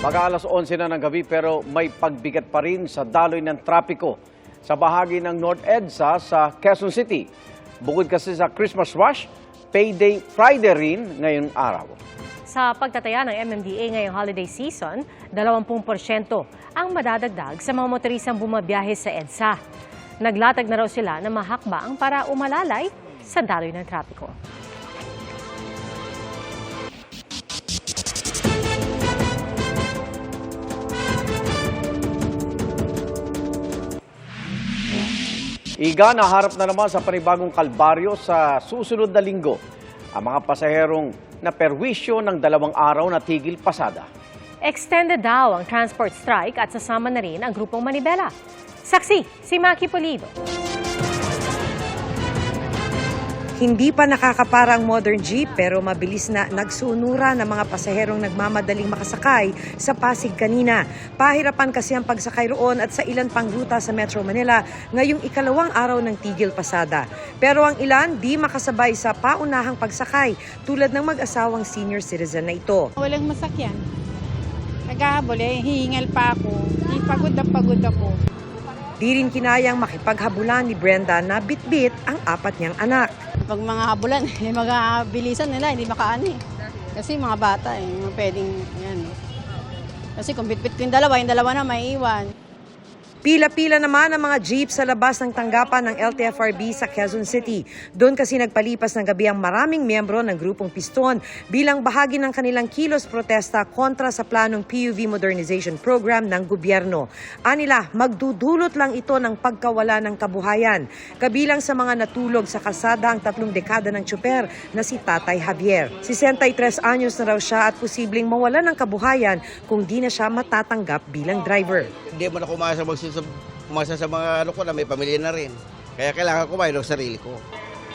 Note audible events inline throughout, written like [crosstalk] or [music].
Mag alas 11 na ng gabi pero may pagbigat pa rin sa daloy ng trapiko sa bahagi ng North EDSA sa Quezon City. Bukod kasi sa Christmas rush, payday Friday rin ngayong araw. Sa pagtataya ng MMDA ngayong holiday season, 20% ang madadagdag sa mga motorisang bumabiyahe sa EDSA. Naglatag na raw sila ng mahakbang para umalalay sa daloy ng trapiko. Iga, naharap na naman sa panibagong kalbaryo sa susunod na linggo ang mga pasaherong na perwisyo ng dalawang araw na tigil pasada. Extended daw ang transport strike at sasama na rin ang grupong Manibela. Saksi, si Maki Polido. Hindi pa nakakapara ang modern jeep pero mabilis na nagsunura ng mga pasaherong nagmamadaling makasakay sa Pasig kanina. Pahirapan kasi ang pagsakay roon at sa ilan pang ruta sa Metro Manila ngayong ikalawang araw ng tigil pasada. Pero ang ilan di makasabay sa paunahang pagsakay tulad ng mag-asawang senior citizen na ito. Walang masakyan. Naghahabol eh, hihingal pa ako. Di pagod na pagod ako. Di rin kinayang makipaghabulan ni Brenda na bitbit ang apat niyang anak. Pag mga habulan, [laughs] eh, mga bilisan nila, hindi makaano eh. Kasi mga bata eh, pwedeng, yan. Kasi kung bitbit ko yung dalawa, yung dalawa na maiiwan. Pila-pila naman ang mga jeep sa labas ng tanggapan ng LTFRB sa Quezon City. Doon kasi nagpalipas ng gabi ang maraming miyembro ng grupong Piston bilang bahagi ng kanilang kilos protesta kontra sa planong PUV Modernization Program ng gobyerno. Anila, magdudulot lang ito ng pagkawala ng kabuhayan. Kabilang sa mga natulog sa kalsada ang tatlong dekada ng tsuper na si Tatay Javier. 63 anyos na raw siya at posibleng mawala ng kabuhayan kung di na siya matatanggap bilang driver. Hindi mo na kumasa, magsusub, kumasa sa mga ano ko na may pamilya na rin. Kaya kailangan kumain ng sarili ko.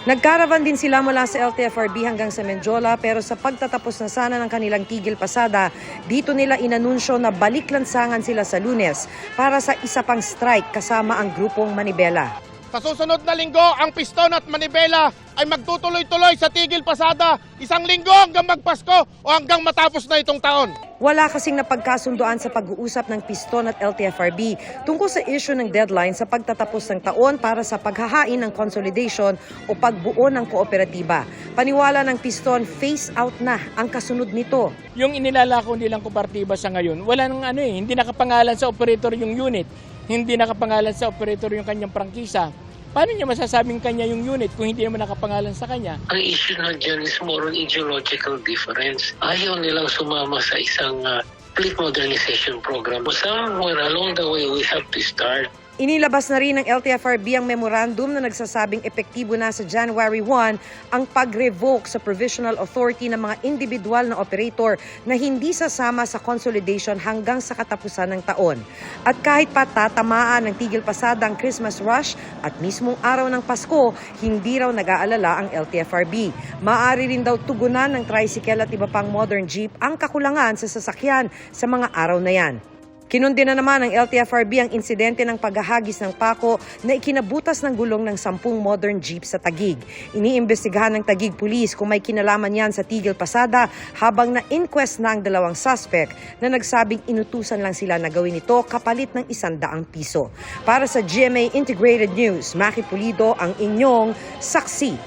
Nagkaravan din sila mula sa LTFRB hanggang sa Menjola pero sa pagtatapos na sana ng kanilang tigil pasada, dito nila inanunsyo na balik lansangan sila sa lunes para sa isa pang strike kasama ang grupong Manibela. Sa susunod na linggo, ang Piston at Manibela ay magtutuloy-tuloy sa Tigil Pasada isang linggo hanggang magpasko o hanggang matapos na itong taon. Wala kasing napagkasundoan sa pag-uusap ng Piston at LTFRB tungkol sa issue ng deadline sa pagtatapos ng taon para sa paghahain ng consolidation o pagbuo ng kooperatiba. Paniwala ng Piston, phase out na ang kasunod nito. yung inilalako nilang kopartiba sa ngayon, wala nang ano eh, hindi nakapangalan sa operator yung unit, hindi nakapangalan sa operator yung kanyang prangkisa. Paano niya masasabing kanya yung unit kung hindi naman nakapangalan sa kanya? Ang issue na dyan is more on ideological difference. Ayaw nilang sumama sa isang uh, fleet modernization program. Somewhere along the way, we have to start Inilabas na rin ng LTFRB ang memorandum na nagsasabing epektibo na sa January 1 ang pag-revoke sa provisional authority ng mga individual na operator na hindi sasama sa consolidation hanggang sa katapusan ng taon. At kahit pa tatamaan ng tigil pasada ang Christmas rush at mismong araw ng Pasko, hindi raw nag-aalala ang LTFRB. Maaari rin daw tugunan ng tricycle at iba pang modern jeep ang kakulangan sa sasakyan sa mga araw na yan. Kinundi na naman ng LTFRB ang insidente ng paghahagis ng pako na ikinabutas ng gulong ng sampung modern jeep sa Tagig. Iniimbestigahan ng Tagig Police kung may kinalaman yan sa tigil pasada habang na-inquest na ang dalawang suspect na nagsabing inutusan lang sila na gawin ito kapalit ng isandaang piso. Para sa GMA Integrated News, Maki Pulido ang inyong saksi.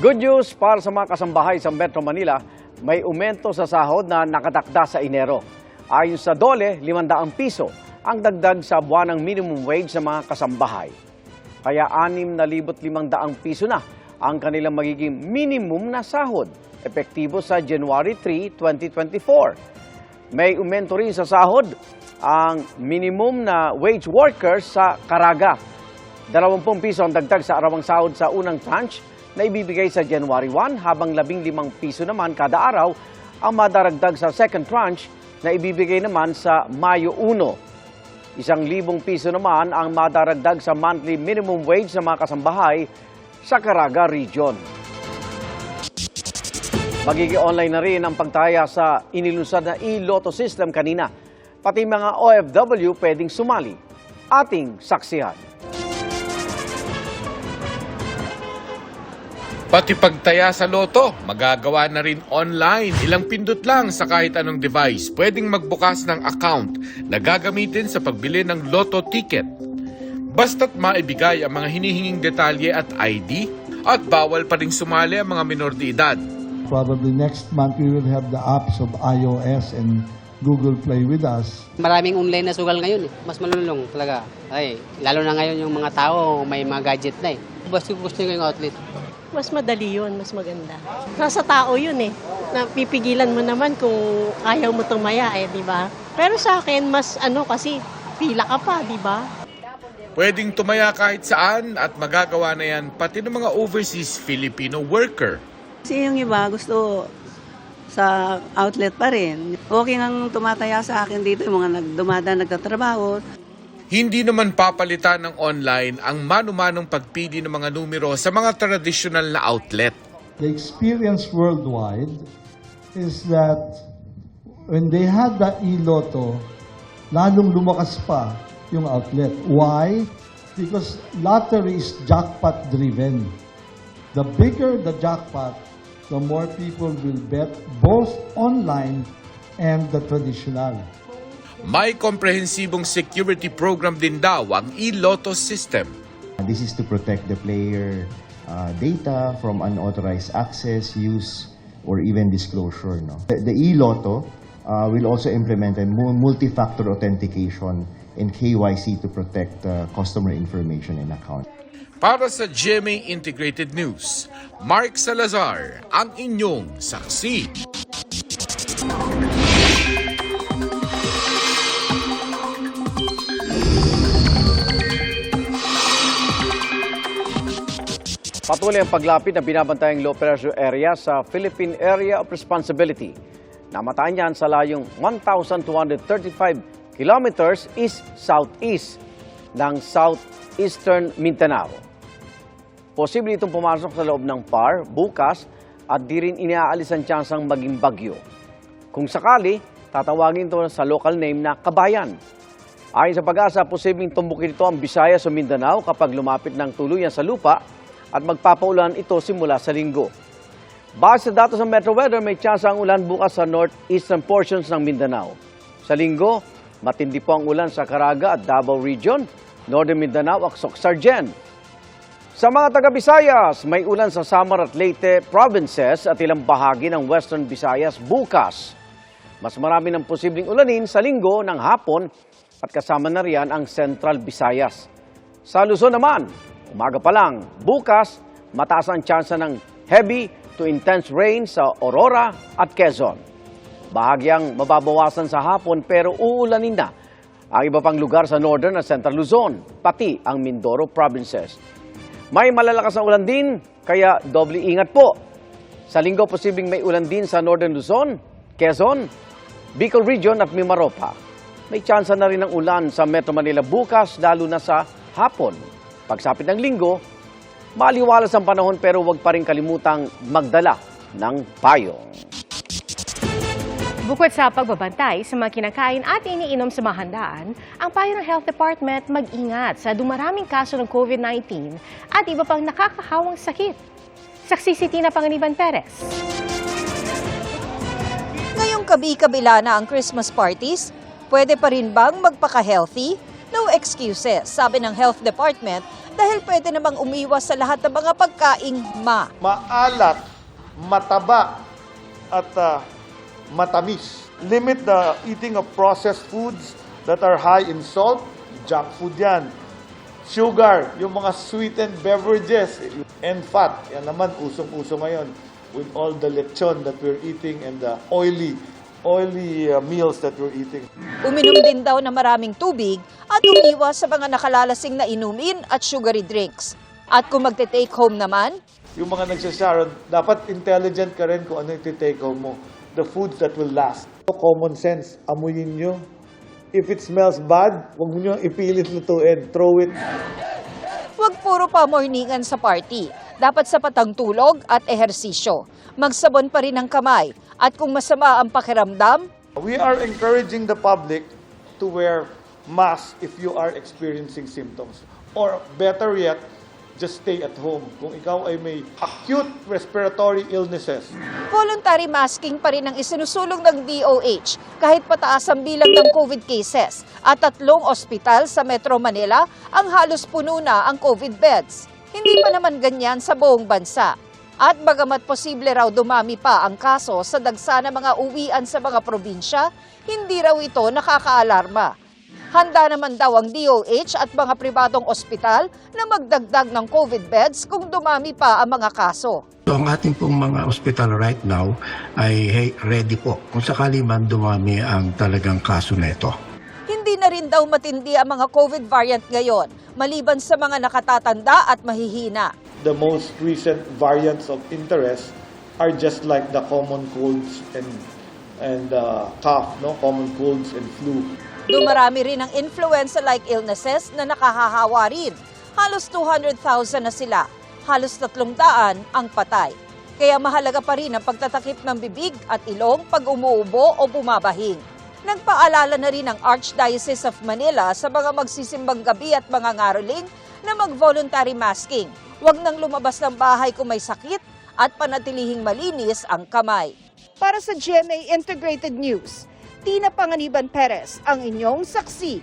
Good news para sa mga kasambahay sa Metro Manila, may umento sa sahod na nakatakda sa Enero. Ayon sa DOLE, 500 piso ang dagdag sa buwanang minimum wage sa mga kasambahay. Kaya 6,500 piso na ang kanilang magiging minimum na sahod, epektibo sa January 3, 2024. May umento rin sa sahod ang minimum na wage workers sa Caraga. 20 piso ang dagdag sa arawang sahod sa unang tranche na ibibigay sa January 1 habang 15 piso naman kada araw ang madaragdag sa second tranche na ibibigay naman sa Mayo 1. Isang libong piso naman ang madaragdag sa monthly minimum wage sa mga kasambahay sa Caraga Region. Magiging online na rin ang pagtaya sa inilunsad na e-lotto system kanina. Pati mga OFW pwedeng sumali. Ating saksihan. Pati pagtaya sa loto, magagawa na rin online. Ilang pindot lang sa kahit anong device. Pwedeng magbukas ng account na gagamitin sa pagbili ng loto ticket. Basta't maibigay ang mga hinihinging detalye at ID at bawal pa rin sumali ang mga minor de edad. Probably next month we will have the apps of iOS and Google Play with us. Maraming online na sugal ngayon. eh. Mas malulong talaga. Ay, lalo na ngayon yung mga tao may mga gadget na eh. Basta gusto nyo yung outlet. Mas madali yun, mas maganda. Nasa tao yun eh. Napipigilan mo naman kung ayaw mo tumaya eh, di ba? Pero sa akin, mas ano kasi, pila ka pa, di ba? Pwedeng tumaya kahit saan at magagawa na yan pati ng mga overseas Filipino worker. Kasi yung iba gusto sa outlet pa rin. Okay ngang tumataya sa akin dito yung mga nagdumada nagtatrabaho. Hindi naman papalitan ng online ang mano-manong pagpili ng mga numero sa mga traditional na outlet. The experience worldwide is that when they had the e-lotto, lalong lumakas pa yung outlet. Why? Because lottery is jackpot driven. The bigger the jackpot, the more people will bet both online and the traditional. May komprehensibong security program din daw ang e-lotto system. This is to protect the player uh, data from unauthorized access, use, or even disclosure. No? The, the e-lotto uh, will also implement a mu- multi-factor authentication and KYC to protect uh, customer information and account. Para sa GMA Integrated News, Mark Salazar, ang inyong saksi. Patuloy ang paglapit ng binabantayang low pressure area sa Philippine Area of Responsibility. Namataan yan sa layong 1,235 kilometers east-southeast ng southeastern Mindanao. Posible itong pumasok sa loob ng PAR bukas at di rin iniaalis ang tsansang maging bagyo. Kung sakali, tatawagin ito sa local name na Kabayan. Ayon sa pag-asa, posibleng tumbukin ito ang Visayas o Mindanao kapag lumapit ng tuluyan sa lupa at magpapaulan ito simula sa linggo. Base sa datos ng Metro Weather, may tsansa ang ulan bukas sa northeastern portions ng Mindanao. Sa linggo, matindi po ang ulan sa Caraga at Davao Region, Northern Mindanao at Sargen. Sa mga taga-Visayas, may ulan sa Samar at Leyte provinces at ilang bahagi ng Western Visayas bukas. Mas marami ng posibleng ulanin sa linggo ng hapon at kasama na riyan ang Central Visayas. Sa Luzon naman, umaga pa lang, bukas, mataas ang tsansa ng heavy to intense rain sa Aurora at Quezon. Bahagyang mababawasan sa hapon pero uulanin na ang iba pang lugar sa Northern at Central Luzon, pati ang Mindoro provinces. May malalakas na ulan din, kaya doble ingat po. Sa linggo, posibleng may ulan din sa Northern Luzon, Quezon, Bicol Region at Mimaropa. May tsansa na rin ng ulan sa Metro Manila bukas, lalo na sa hapon. Pagsapit ng linggo, maliwalas ang panahon pero huwag pa rin kalimutang magdala ng payong. Bukod sa pagbabantay sa mga kinakain at iniinom sa mga handaan, ang payo ng Health Department mag-ingat sa dumaraming kaso ng COVID-19 at iba pang nakakahawang sakit. Saksi si Tina Panganiban Perez. Ngayong kabi-kabila na ang Christmas parties, pwede pa rin bang magpaka-healthy? No excuses, sabi ng Health Department, dahil pwede namang umiwas sa lahat ng mga pagkaing ma. Maalat, mataba, at ah, matamis. Limit the eating of processed foods that are high in salt, junk food yan. Sugar, yung mga sweetened beverages, and fat. Yan naman, usong-uso ngayon with all the lechon that we're eating and the oily, oily uh, meals that we're eating. Uminom din daw na maraming tubig at umiwas sa mga nakalalasing na inumin at sugary drinks. At kung magte-take home naman, Yung mga nagsasharon, dapat intelligent ka rin kung ano yung take home mo. The foods that will last. Common sense, amuyin nyo. If it smells bad, huwag nyo ipilit lutuin. Throw it. Huwag puro pa morningan sa party. Dapat sapat ang tulog at ehersisyo. Magsabon pa rin ang kamay. At kung masama ang pakiramdam, We are encouraging the public to wear masks if you are experiencing symptoms. Or better yet, just stay at home. Kung ikaw ay may acute respiratory illnesses, Voluntary masking pa rin ang isinusulong ng DOH kahit pataas ang bilang ng COVID cases at tatlong ospital sa Metro Manila ang halos puno na ang COVID beds. Hindi pa naman ganyan sa buong bansa. At bagamat posible raw dumami pa ang kaso sa dagsa ng mga uwian sa mga probinsya, hindi raw ito nakakaalarma. Handa naman daw ang DOH at mga pribadong ospital na magdagdag ng COVID beds kung dumami pa ang mga kaso. So, ang ating pong mga hospital right now ay hey, ready po kung sakali man dumami ang talagang kaso neto. Hindi na rin daw matindi ang mga COVID variant ngayon, maliban sa mga nakatatanda at mahihina. the most recent variants of interest are just like the common colds and and uh, cough, no, common colds and flu. Dumarami rin ang influenza-like illnesses na nakahahawa rin. Halos 200,000 na sila. Halos 300 ang patay. Kaya mahalaga pa rin ang pagtatakip ng bibig at ilong pag umuubo o bumabahing. Nagpaalala na rin ang Archdiocese of Manila sa mga magsisimbang gabi at mga ngaroling na mag-voluntary masking. Huwag nang lumabas ng bahay kung may sakit at panatilihing malinis ang kamay. Para sa GMA Integrated News, Tina Panganiban Perez, ang inyong saksi.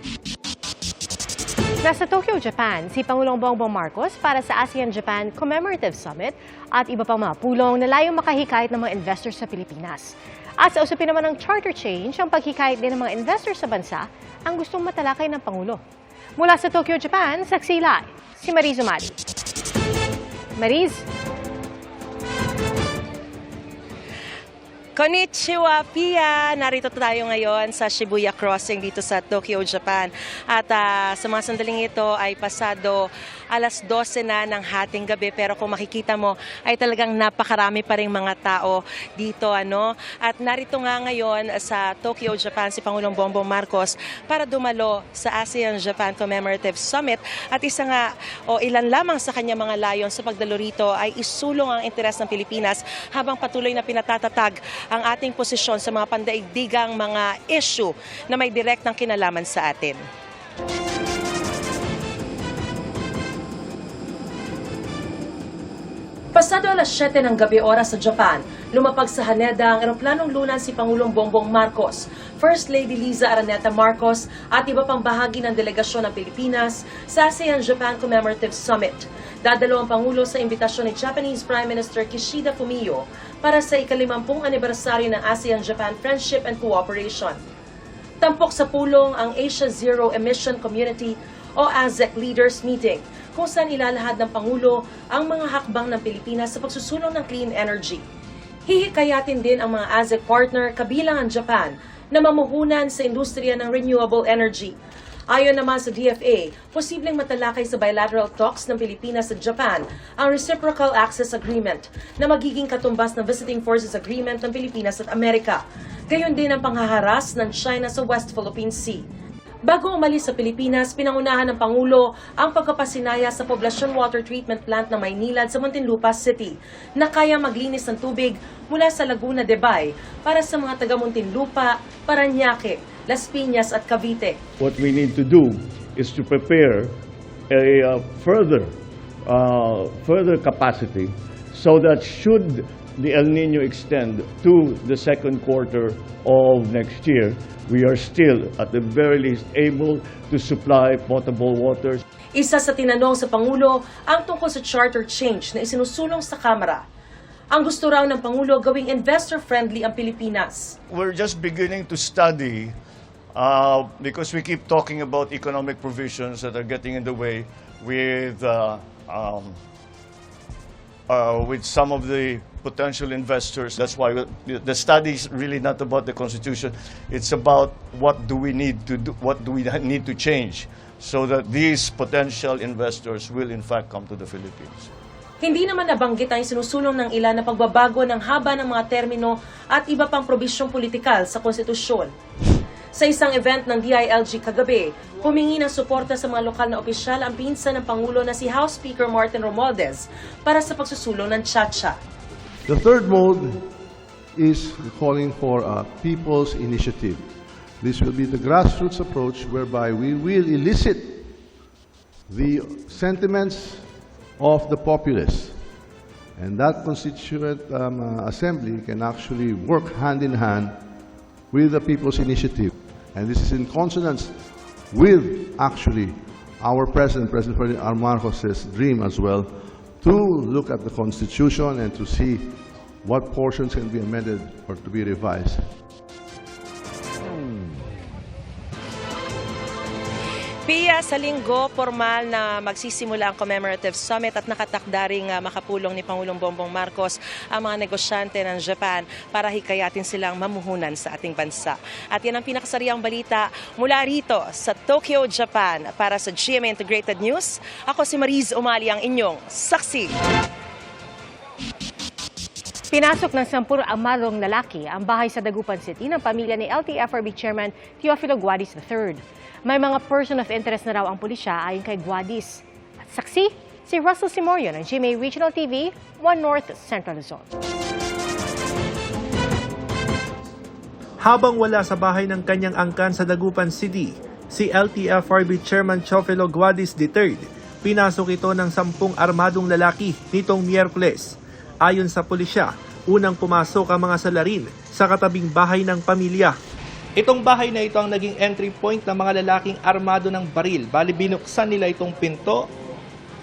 Nasa Tokyo, Japan, si Pangulong Bongbong Marcos para sa ASEAN-Japan Commemorative Summit at iba pang mga pulong na layong makahikayat ng mga investors sa Pilipinas. At sa usapin naman ng charter change, ang paghikayat din ng mga investors sa bansa ang gustong matalakay ng Pangulo. Mula sa Tokyo, Japan, saksi live, si Mariz Umali. Mariz, Konnichiwa, Pia! Narito tayo ngayon sa Shibuya Crossing dito sa Tokyo, Japan. At ah, sa mga sandaling ito ay pasado alas 12 na ng hating gabi. Pero kung makikita mo ay talagang napakarami pa rin mga tao dito. Ano? At narito nga ngayon sa Tokyo, Japan si Pangulong Bongbong Marcos para dumalo sa ASEAN-Japan Commemorative Summit. At isa nga o ilan lamang sa kanya mga layon sa pagdalo rito ay isulong ang interes ng Pilipinas habang patuloy na pinatatatag ang ating posisyon sa mga pandaigdigang mga issue na may direktang kinalaman sa atin. Pasado alas 7 ng gabi oras sa Japan, lumapag sa Haneda ang eroplanong lunan si Pangulong Bongbong Marcos, First Lady Liza Araneta Marcos at iba pang bahagi ng delegasyon ng Pilipinas sa ASEAN-Japan Commemorative Summit. Dadalo ang Pangulo sa imbitasyon ni Japanese Prime Minister Kishida Fumio para sa ikalimampung anibersaryo ng ASEAN-Japan Friendship and Cooperation. Tampok sa pulong ang Asia Zero Emission Community o AZEC Leaders Meeting kung saan ilalahad ng Pangulo ang mga hakbang ng Pilipinas sa pagsusulong ng clean energy. Hihikayatin din ang mga AZEC partner kabilang ang Japan na mamuhunan sa industriya ng renewable energy. Ayon naman sa DFA, posibleng matalakay sa bilateral talks ng Pilipinas at Japan ang Reciprocal Access Agreement na magiging katumbas ng Visiting Forces Agreement ng Pilipinas at Amerika. Gayon din ang panghaharas ng China sa West Philippine Sea. Bago umalis sa Pilipinas, pinangunahan ng Pangulo ang pagkapasinaya sa Poblacion Water Treatment Plant ng Maynilad sa Muntinlupa City na kaya maglinis ng tubig mula sa Laguna de Bay para sa mga taga Muntinlupa, Paranaque, Las Piñas at Cavite. What we need to do is to prepare a uh, further, uh, further capacity so that should the El Nino extend to the second quarter of next year, we are still, at the very least, able to supply potable water. Isa sa tinanong sa Pangulo ang tungkol sa charter change na isinusulong sa Kamara. Ang gusto raw ng Pangulo gawing investor-friendly ang Pilipinas. We're just beginning to study uh, because we keep talking about economic provisions that are getting in the way with uh, um, uh, with some of the potential investors. That's why the study is really not about the Constitution. It's about what do we need to do, what do we need to change so that these potential investors will in fact come to the Philippines. Hindi naman nabanggit ang sinusulong ng ilan na pagbabago ng haba ng mga termino at iba pang probisyong politikal sa konstitusyon. Sa isang event ng DILG kagabi, humingi ng suporta sa mga lokal na opisyal ang pinsan ng Pangulo na si House Speaker Martin Romualdez para sa pagsusulong ng Chacha. The third mode is calling for a people's initiative. This will be the grassroots approach whereby we will elicit the sentiments of the populace. And that constituent um, uh, assembly can actually work hand in hand with the people's initiative. And this is in consonance with actually our President, President Ferdinand R. Marcos's dream as well, to look at the Constitution and to see what portions can be amended or to be revised. Pia, sa linggo, formal na magsisimula ang commemorative summit at nakatakda ring ah, makapulong ni Pangulong Bongbong Marcos ang mga negosyante ng Japan para hikayatin silang mamuhunan sa ating bansa. At yan ang pinakasariang balita mula rito sa Tokyo, Japan. Para sa GMA Integrated News, ako si Mariz Umali ang inyong saksi. Pinasok ng sampuro amarong lalaki ang bahay sa Dagupan City ng pamilya ni LTFRB Chairman Teofilo Guadis III. May mga person of interest na raw ang pulisya ayon kay Guadis. At saksi, si Russell Simorio ng GMA Regional TV, One North Central Luzon. Habang wala sa bahay ng kanyang angkan sa Dagupan City, si LTFRB Chairman Chofelo Guadis III, pinasok ito ng sampung armadong lalaki nitong Miyerkules. Ayon sa pulisya, unang pumasok ang mga salarin sa katabing bahay ng pamilya. Itong bahay na ito ang naging entry point ng mga lalaking armado ng baril. Bali binuksan nila itong pinto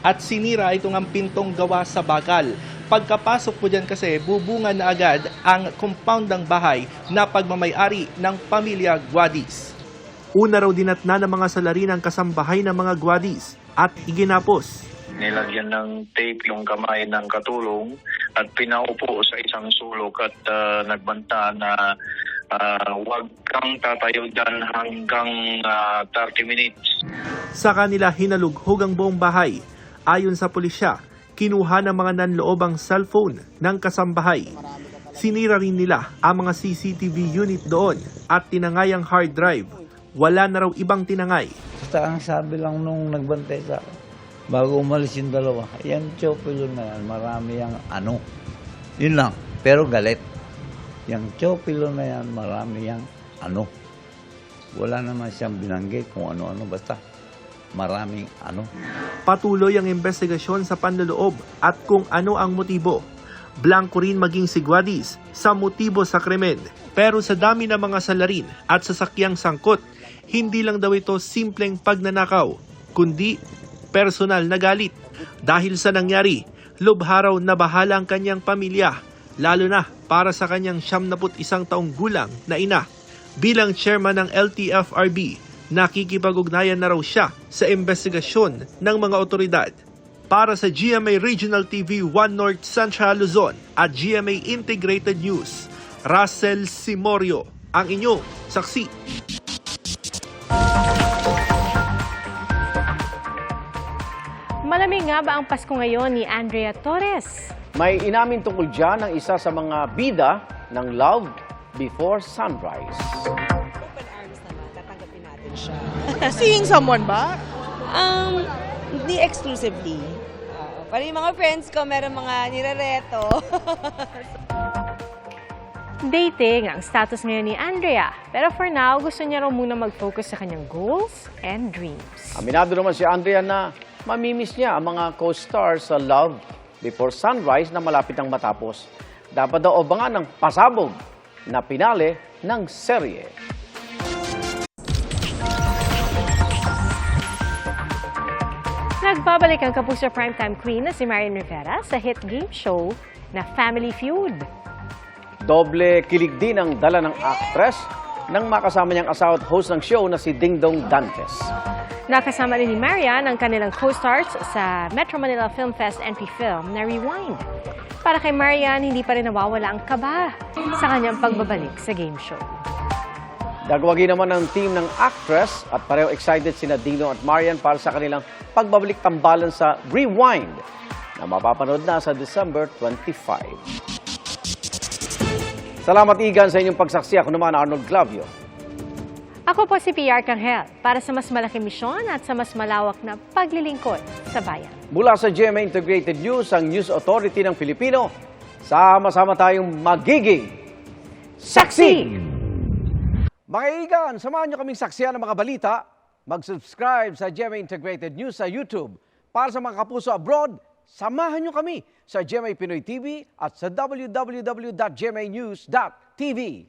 at sinira itong ang pintong gawa sa bakal. Pagkapasok po dyan kasi, bubungan na agad ang compound ng bahay na pagmamayari ng pamilya Guadis. Una raw dinatna ng mga salarin ang kasambahay ng mga Guadis at iginapos. Nilagyan ng tape yung kamay ng katulong at pinaupo sa isang sulok at ah, nagbanta na ah, huwag kang tatayo dyan hanggang ah, 30 minutes. Sa kanila hinalughog ang buong bahay. Ayon sa pulisya, kinuha ng mga nanloob ang cellphone ng kasambahay. Sinira rin nila ang mga CCTV unit doon at tinangay ang hard drive. Wala na raw ibang tinangay. Basta ang sabi lang nung nagbantay sa akin, bago umalis yung dalawa, yan chopilo na yan, marami yung ano. Yun lang, pero galit. Yung chopilo na yan, marami yung ano. Wala naman siyang binanggit kung ano-ano, basta maraming ano. Patuloy ang investigasyon sa panloloob at kung ano ang motibo. Blanco rin maging si Guadis sa motibo sa krimen. Pero sa dami ng mga salarin at sasakyang sangkot, hindi lang daw ito simpleng pagnanakaw, kundi personal na galit. Dahil sa nangyari, lubharaw na bahala ang kanyang pamilya, lalo na para sa kanyang 71 taong gulang na ina. Bilang chairman ng LTFRB, nakikipag-ugnayan na raw siya sa investigasyon ng mga otoridad. Para sa GMA Regional TV 1 North Central Luzon at GMA Integrated News, Russell Simorio, ang inyong saksi. Malamig nga ba ang Pasko ngayon ni Andrea Torres? May inamin tungkol dyan ng isa sa mga bida ng Love Before Sunrise. [laughs] Seeing someone ba? Um, hindi exclusively. Uh, para yung mga friends ko, meron mga nirereto. [laughs] Dating ang status ngayon ni Andrea. Pero for now, gusto niya raw muna mag-focus sa kanyang goals and dreams. Aminado naman si Andrea na mamimiss niya ang mga co-stars sa Love Before Sunrise na malapit ang matapos. Dapat daw abangan ng pasabog na pinale ng serye. Nagbabalik ang Kapuso Primetime Queen na si Marian Rivera sa hit game show na Family Feud. Doble kilig din ang dala ng actress nang makasama niyang asawa at host ng show na si Dingdong Dantes. Nakasama rin ni Marian ang kanilang co-stars sa Metro Manila Film Fest entry film na Rewind. Para kay Marian, hindi pa rin nawawala ang kaba sa kanyang pagbabalik sa game show. Dagwagi naman ng team ng actress at pareho excited sina Dingdong at Marian para sa kanilang pagbabalik tambalan sa Rewind na mapapanood na sa December 25. Salamat Igan sa inyong pagsaksi. Ako naman Arnold Glavio. Ako po si PR Canghel para sa mas malaking misyon at sa mas malawak na paglilingkod sa bayan. Mula sa GMA Integrated News, ang News Authority ng Filipino, sama-sama tayong magiging saksi! Mga igan, samahan nyo kaming saksiyan ng mga balita. Mag-subscribe sa GMA Integrated News sa YouTube. Para sa mga kapuso abroad, samahan nyo kami sa GMA Pinoy TV at sa www.gmanews.tv.